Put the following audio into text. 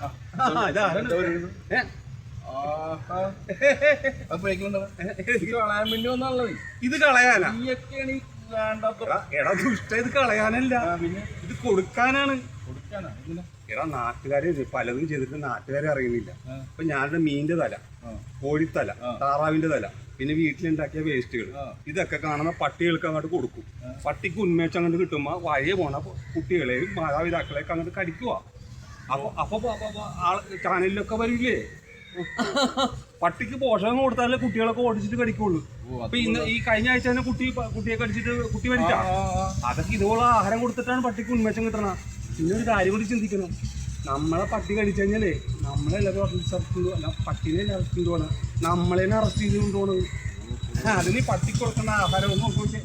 ഇത്. കളയാനാ? എടാ, ദുഷ്ട ഇത് കളയാനല്ല. ഇത് കൊടുക്കാനാണ്. എടാ നാട്ടുകാര് പലതും ചെയ്തിട്ട് നാട്ടുകാരെ അറിയുന്നില്ല. അപ്പൊ ഇപ്പൊ ഞാനുടെ മീനിന്റെ തല. കോഴിത്തല. താറാവിന്റെ തല പിന്നെ വീട്ടിലുണ്ടാക്കിയ വേസ്റ്റുകൾ. ഇതൊക്കെ കാണുന്ന പട്ടികൾക്ക് അങ്ങോട്ട് കൊടുക്കും. പട്ടിക്ക് ഉന്മേഷം അങ്ങോട്ട് കിട്ടുമ്പോ വഴിയെ പോണ കുട്ടികളെയും മാതാപിതാക്കളെയൊക്കെ അങ്ങോട്ട് കടിക്കുക അപ്പൊ ചാനലിലൊക്കെ വരില്ലേ? പട്ടിക്ക് പോഷകം കൊടുത്താലേ കുട്ടികളൊക്കെ ഓടിച്ചിട്ട് കടിക്കുള്ളൂ. അപ്പൊ ഇന്ന് ഈ കഴിഞ്ഞ ആഴ്ച തന്നെ കുട്ടി കുട്ടിയെ കടിച്ചിട്ട് കുട്ടി മരിച്ച. അതൊക്കെ ഇതുപോലെ ആഹാരം കൊടുത്തിട്ടാണ് പട്ടിക്ക് ഉന്മേഷം കിട്ടണ. പിന്നെ ഒരു കാര്യം കൂടി ചിന്തിക്കണം. നമ്മളെ പട്ടി കടിച്ചു കഴിഞ്ഞാലേ നമ്മളെ എല്ലാവരും അറസ്റ്റ് അല്ല പട്ടിനെ അറസ്റ്റ് ചെയ്തു പോകണം നമ്മളെ അറസ്റ്റ് ചെയ്ത് കൊണ്ടുപോകണത് അതിന് ഈ പട്ടിക്ക് കൊടുക്കുന്ന ആഹാരം ഒന്നും നോക്കി